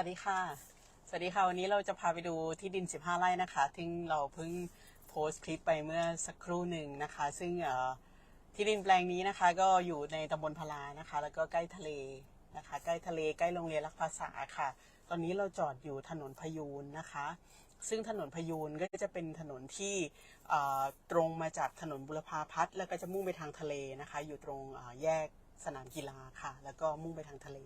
วัสดีค่ะ สวัสดีค่ะ วันนี้เราจะพาไปดูที่ดิน 15 ไร่นะคะที่เราเพิ่งโพสต์คลิปไปเมื่อสักครู่หนึ่งนะคะ ซึ่งที่ดินแปลงนี้นะคะ ก็อยู่ในตำบลพลานะคะ แล้วก็ใกล้ทะเลนะคะ ใกล้ทะเลใกล้โรงเรียนรักภาษาค่ะ ตอนนี้เราจอดอยู่ถนนพยูนนะคะ ซึ่งถนนพยูนก็จะเป็นถนนที่ตรงมาจากถนนบุรพาพัฒน์แล้วก็จะมุ่งไปทางทะเลนะคะ อยู่ตรงแยก สนามกีฬาค่ะ แล้วก็มุ่งไปทางทะเล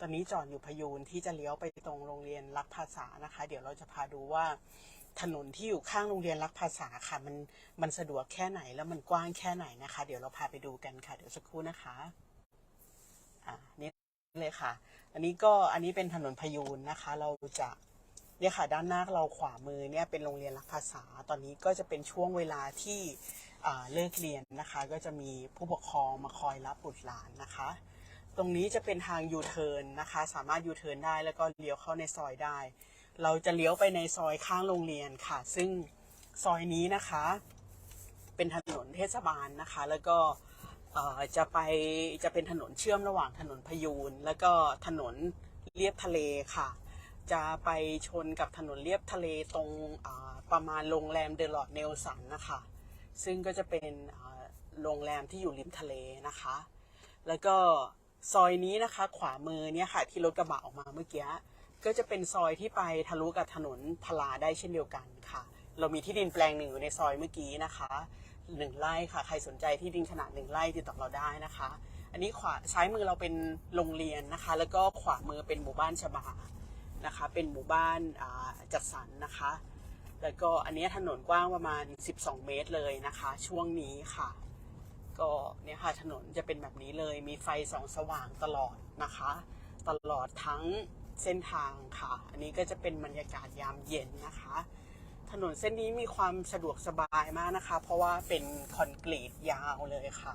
ตอนนี้จอดอยู่พยูนที่จะเลี้ยวไปตรงโรงเรียนรักภาษานะคะ เดี๋ยวเราจะพาดูว่าถนนที่อยู่ข้างโรงเรียนรักภาษาค่ะ มันมันสะดวกแค่ไหนแล้วมันกว้างแค่ไหนนะคะ เดี๋ยวเราพาไปดูกันค่ะ เดี๋ยวสักครู่นะคะอ่านี่เลยค่ะ อันนี้ก็อันนี้เป็นถนนพยูนนะคะ เราจะเนี่ยค่ะด้านหน้าเราขวามือเนี่ยเป็นโรงเรียนรักภาษา ตอนนี้ก็จะเป็นช่วงเวลาที่ เลิกเรียนนะคะ ก็จะมีผู้ปกครองมาคอยรับบุตรหลานนะคะ ตรงนี้จะเป็นทางยูเทิร์นนะคะ สามารถยูเทิร์นได้แล้วก็เลี้ยวเข้าในซอยได้ เราจะเลี้ยวไปในซอยข้างโรงเรียนค่ะ ซึ่งซอยนี้นะคะ เป็นถนนเทศบาลนะคะ แล้วก็จะไปจะเป็นถนนเชื่อมระหว่างถนนพยูนแล้วก็ถนนเลียบทะเลค่ะ จะไปชนกับถนนเลียบทะเลตรงประมาณโรงแรมเดลอดเนลสันนะคะ ซึ่งก็จะเป็นโรงแรมที่อยู่ริมทะเลนะคะ แล้วก็ซอยนี้นะคะ ขวามือเนี่ยค่ะ ที่รถกระบะออกมาเมื่อกี้ ก็จะเป็นซอยที่ไปทะลุกับถนนพลาได้เช่นเดียวกันค่ะ เรามีที่ดินแปลงหนึ่งอยู่ในซอยเมื่อกี้นะคะหนึ่งไร่ค่ะ ใครสนใจที่ดินขนาดหนึ่งไร่ติดต่อเราได้นะคะ อันนี้ขวาซ้ายมือเราเป็นโรงเรียนนะคะ แล้วก็ขวามือเป็นหมู่บ้านชบานะคะ เป็นหมู่บ้านจัดสรรนะคะ แล้วก็อันนี้ถนนกว้างประมาณ 12 เมตรเลยนะคะ ช่วงนี้ค่ะ ก็เนี่ยค่ะถนนจะเป็นแบบนี้เลยมีไฟสองสว่างตลอดนะคะ ตลอดทั้งเส้นทางค่ะ อันนี้ก็จะเป็นบรรยากาศยามเย็นนะคะ ถนนเส้นนี้มีความสะดวกสบายมากนะคะ เพราะว่าเป็นคอนกรีตยาวเลยค่ะ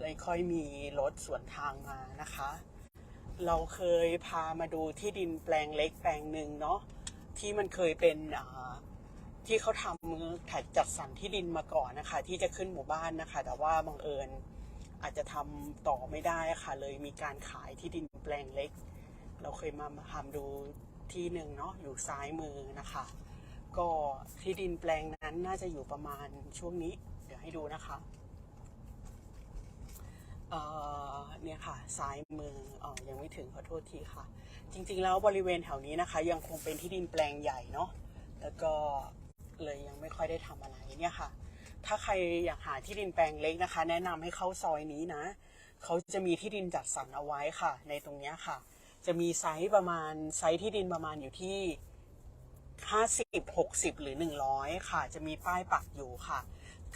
เลยค่อยมีรถสวนทางมานะคะ เราเคยพามาดูที่ดินแปลงเล็กแปลงหนึ่งเนาะที่มันเคยเป็น ที่เขาทำแถดจัดสรรที่ดินมาก่อนนะคะ ที่จะขึ้นหมู่บ้านนะคะ แต่ว่าบังเอิญอาจจะทำต่อไม่ได้ค่ะ เลยมีการขายที่ดินแปลงเล็ก เราเคยมาทำดูที่หนึ่งเนาะอยู่ซ้ายมือนะคะ ก็ที่ดินแปลงนั้นน่าจะอยู่ประมาณช่วงนี้ เดี๋ยวให้ดูนะคะเนี่ยค่ะซ้ายมืออ๋อยังไม่ถึงขอโทษทีค่ะ จริง ๆ แล้วบริเวณแถวนี้นะคะ ยังคงเป็นที่ดินแปลงใหญ่เนาะแล้วก็ เลยยังไม่ค่อยได้ทำอะไรเนี่ยค่ะ ถ้าใครอยากหาที่ดินแปลงเล็กนะคะ แนะนำให้เข้าซอยนี้นะเขาจะมีที่ดินจัดสรรเอาไว้ค่ะ ในตรงนี้ค่ะ จะมีไซส์ประมาณไซส์ที่ดินประมาณอยู่ที่50 60หรือ100ค่ะ จะมีป้ายปักอยู่ค่ะ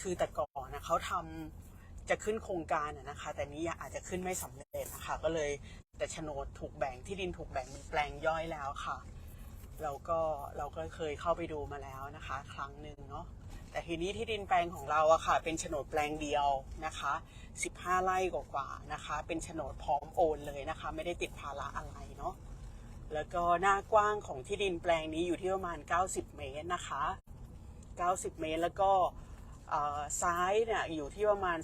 คือแต่ก่อนนะเขาทำจะขึ้นโครงการนะคะ แต่นี้อาจจะขึ้นไม่สำเร็จนะคะ ก็เลยแต่โฉนดถูกแบ่งที่ดินถูกแบ่งเป็นแปลงย่อยแล้วค่ะ เราก็เราก็เคยเข้าไปดูมาแล้วนะคะ ครั้งหนึ่งเนาะแต่ทีนี้ที่ดินแปลงของเราอะค่ะ เป็นโฉนดแปลงเดียวนะคะ 15 ไร่กว่าๆนะคะ เป็นโฉนดพร้อมโอนเลยนะคะ ไม่ได้ติดภาระอะไรเนาะแล้วก็หน้ากว้างของที่ดินแปลงนี้อยู่ที่ประมาณ 90 เมตรนะคะ 90 เมตรแล้วก็ซ้ายเนี่ยอยู่ที่ประมาณ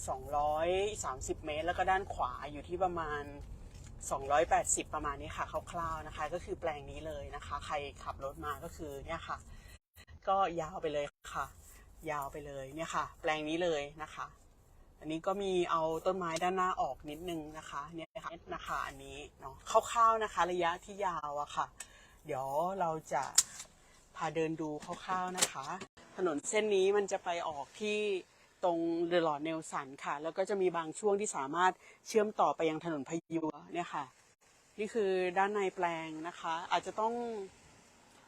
230 เมตร แล้วก็ด้านขวาอยู่ที่ประมาณ 280 ประมาณนี้ค่ะคร่าวๆนะคะ ก็คือแปลงนี้เลยนะคะ ใครขับรถมาก็คือเนี่ยค่ะ ก็ยาวไปเลยค่ะ ยาวไปเลยเนี่ยค่ะ แปลงนี้เลยนะคะ อันนี้ก็มีเอาต้นไม้ด้านหน้าออกนิดนึงนะคะเนี่ยนะคะนะคะอันนี้เนาะคร่าวๆนะคะ ระยะที่ยาวอะค่ะ เดี๋ยวเราจะพาเดินดูคร่าวๆนะคะ ถนนเส้นนี้มันจะไปออกที่ ตรงเดลอดเนลสันค่ะ แล้วก็จะมีบางช่วงที่สามารถเชื่อมต่อไปยังถนนพยูนเนี่ยค่ะ นี่คือด้านในแปลงนะคะ อาจจะต้อง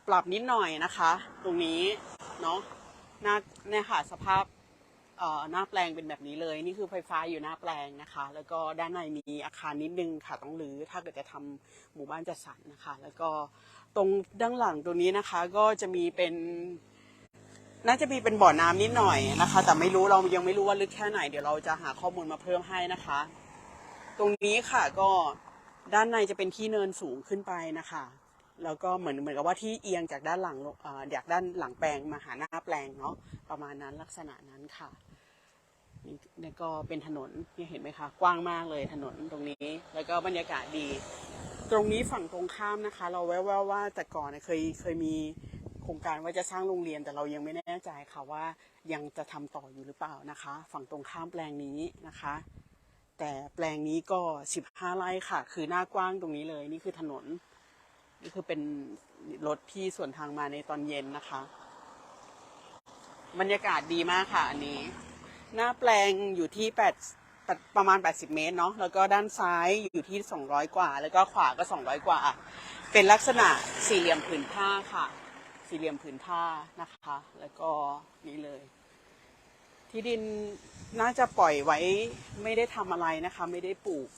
ปรับนิดหน่อยนะคะ ตรงนี้เนาะหน้าเนี่ยค่ะสภาพหน้าแปลงเป็นแบบนี้เลย นี่คือไฟฟ้าอยู่หน้าแปลงนะคะ แล้วก็ด้านในมีอาคารนิดนึงค่ะต้องรื้อถ้าเกิดจะทำหมู่บ้านจัดสรรนะคะ แล้วก็ตรงด้านหลังตรงนี้นะคะก็จะมีเป็น น่าจะมีเป็นบ่อน้ำนิดหน่อยนะคะ แต่ไม่รู้เรายังไม่รู้ว่าลึกแค่ไหน เดี๋ยวเราจะหาข้อมูลมาเพิ่มให้นะคะ ตรงนี้ค่ะก็ด้านในจะเป็นที่เนินสูงขึ้นไปนะคะ แล้วก็เหมือนเหมือนกับว่าที่เอียงจากด้านหลังเอ่อจากด้านหลังแปลงมาหาหน้าแปลงเนาะประมาณนั้นลักษณะนั้นค่ะนี่นก็เป็นถนนนี่เห็นไหมคะ กว้างมากเลยถนนตรงนี้ แล้วก็บรรยากาศดี ตรงนี้ฝั่งตรงข้ามนะคะ เราแววๆว่าแต่ก่อนเนี่ยเคยเคยมี โครงการว่าจะสร้างโรงเรียนแต่เรายังไม่แน่ใจค่ะว่ายังจะทำต่ออยู่หรือเปล่านะคะ ฝั่งตรงข้ามแปลงนี้นะคะ แต่แปลงนี้ก็ 15 ไร่ค่ะ คือหน้ากว้างตรงนี้เลย นี่คือถนนนี่คือเป็นรถที่ส่วนทางมาในตอนเย็นนะคะบรรยากาศดีมากค่ะอันนี้ หน้าแปลงอยู่ที่8ปดประมาณ 80 เมตรเนาะแล้วก็ด้านซ้ายอยู่ที่ 200 กว่า แล้วก็ขวาก็ 200 กว่า เป็นลักษณะสี่เหลี่ยมผืนผ้าค่ะ สี่เหลี่ยมผืนผ้านะคะ แล้วก็นี่เลย ที่ดินน่าจะปล่อยไว้ไม่ได้ทำอะไรนะคะ ไม่ได้ปลูก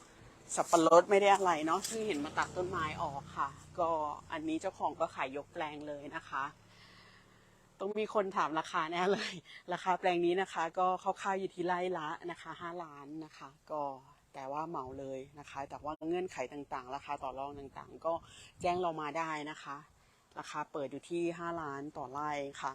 สับปะรดไม่ได้อะไรเนาะซึ่งเห็นมาตัดต้นไม้ออกค่ะ ก็อันนี้เจ้าของก็ขายยกแปลงเลยนะคะ ต้องมีคนถามราคาแน่เลย ราคาแปลงนี้นะคะ ก็คร่าวๆอยู่ที่ไร่ละนะคะห้าล้านนะคะ ก็แต่ว่าเหมาเลยนะคะ แต่ว่าเงื่อนไขต่างๆ ราคาต่อรองต่างๆ ก็แจ้งเรามาได้นะคะ ราคาเปิดอยู่ที่ห้าล้านต่อไร่ค่ะ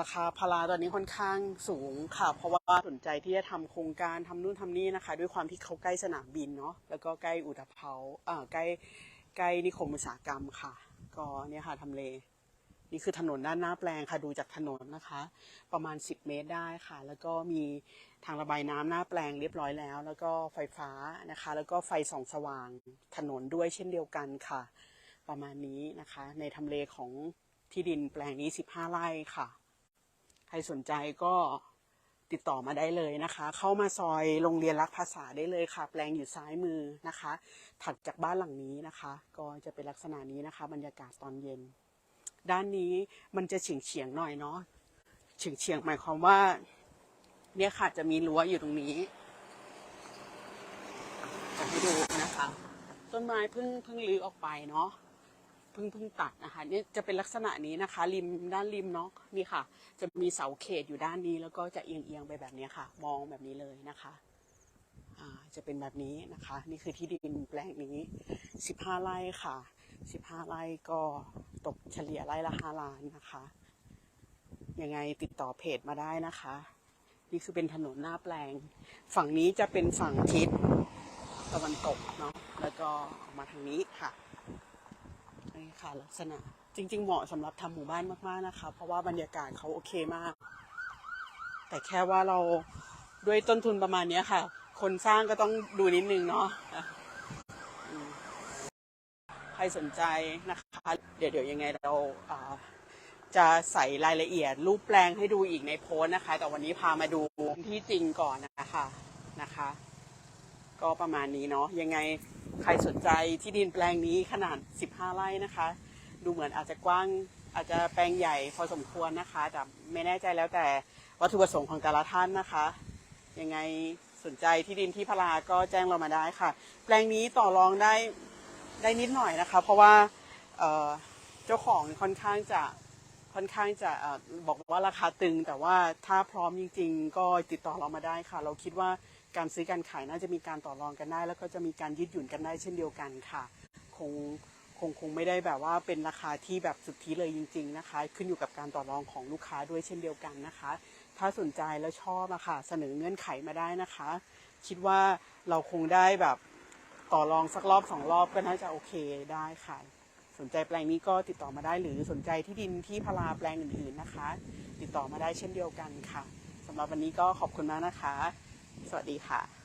ราคาพาราตอนนี้ค่อนข้างสูงค่ะ เพราะว่าสนใจที่จะทำโครงการทำนู่นทำนี่นะคะ ด้วยความที่เขาใกล้สนามบินเนาะแล้วก็ใกล้อุตภเปาเอ่อใกล้ใกล้นิคมอุตสาหกรรมค่ะ ก็เนี่ยค่ะทำเลนี่คือถนนด้านหน้าแปลงค่ะดูจากถนนนะคะ ประมาณ 10 เมตรได้ค่ะ แล้วก็มีทางระบายน้ำหน้าแปลงเรียบร้อยแล้ว แล้วก็ไฟฟ้านะคะ แล้วก็ไฟส่องสว่างถนนด้วยเช่นเดียวกันค่ะ ประมาณนี้นะคะ ในทำเลของที่ดินแปลงนี้ 15 ไร่ค่ะ ใครสนใจก็ติดต่อมาได้เลยนะคะ เข้ามาซอยโรงเรียนรักภาษาได้เลยค่ะ แปลงอยู่ซ้ายมือนะคะ ถัดจากบ้านหลังนี้นะคะ ก็จะเป็นลักษณะนี้นะคะ บรรยากาศตอนเย็น ด้านนี้มันจะเฉียงเฉียงๆหน่อยเนาะเฉียงเฉียงๆหมายความว่า เนี่ยค่ะจะมีรั้วอยู่ตรงนี้จะให้ดูนะคะ ต้นไม้เพิ่งเพิ่งรื้อออกไปเนาะ เพิ่งเพิ่งตัดนะคะเนี่ยจะเป็นลักษณะนี้นะคะ ริมด้านริมเนาะนี่ค่ะ จะมีเสาเขตอยู่ด้านนี้แล้วก็จะเอียงเอียงไปแบบนี้ค่ะ มองแบบนี้เลยนะคะอ่าจะเป็นแบบนี้นะคะ นี่คือที่ดินแปลงนี้สิบห้าไร่ค่ะสิบห้าไร่ก็ตกเฉลี่ยไร่ละห้าล้านนะคะยังไงติดต่อเพจมาได้นะคะ นี่คือเป็นถนนหน้าแปลง ฝั่งนี้จะเป็นฝั่งทิศตะวันตกเนาะแล้วก็ออกมาทางนี้ค่ะ ค่ะลักษณะ จริง ๆ เหมาะสำหรับทำหมู่บ้านมากๆนะคะ เพราะว่าบรรยากาศเขาโอเคมาก แต่แค่ว่าเราด้วยต้นทุนประมาณนี้ค่ะ คนสร้างก็ต้องดูนิดนึงเนาะใครสนใจนะคะ เดี๋ยวเดี๋ยวยังไงเราอ่าจะใส่รายละเอียด รูปแปลงให้ดูอีกในโพสนะคะ แต่วันนี้พามาดูที่จริงก่อนนะคะนะคะ ก็ประมาณนี้เนาะยังไง ใครสนใจที่ดินแปลงนี้ขนาด 15 ไร่นะคะ ดูเหมือนอาจจะกว้างอาจจะแปลงใหญ่พอสมควรนะคะ แต่ไม่แน่ใจแล้วแต่วัตถุประสงค์ของแต่ละท่านนะคะ ยังไงสนใจที่ดินที่พาราก็แจ้งเรามาได้ค่ะ แปลงนี้ต่อรองได้ได้นิดหน่อยนะคะ เพราะว่าเจ้าของค่อนข้างจะ ค่อนข้างจะบอกว่าราคาตึง แต่ว่าถ้าพร้อมจริง ๆ ก็ติดต่อเรามาได้ค่ะ เราคิดว่าการซื้อการขายน่าจะมีการต่อรองกันได้ แล้วก็จะมีการยืดหยุ่นกันได้เช่นเดียวกันค่ะ คงคงคงไม่ได้แบบว่าเป็นราคาที่แบบสุทธิเลยจริง ๆนะคะ ขึ้นอยู่กับการต่อรองของลูกค้าด้วยเช่นเดียวกันนะคะ ถ้าสนใจแล้วชอบอะค่ะเสนอเงื่อนไขมาได้นะคะ คิดว่าเราคงได้แบบต่อรองสักรอบสองรอบก็น่าจะโอเคได้ค่ะ สนใจแปลงนี้ก็ติดต่อมาได้หรือสนใจที่ดินที่พาราแปลงอื่นๆนะคะ ติดต่อมาได้เช่นเดียวกันค่ะสำหรับวันนี้ก็ขอบคุณมากนะคะ สวัสดีค่ะ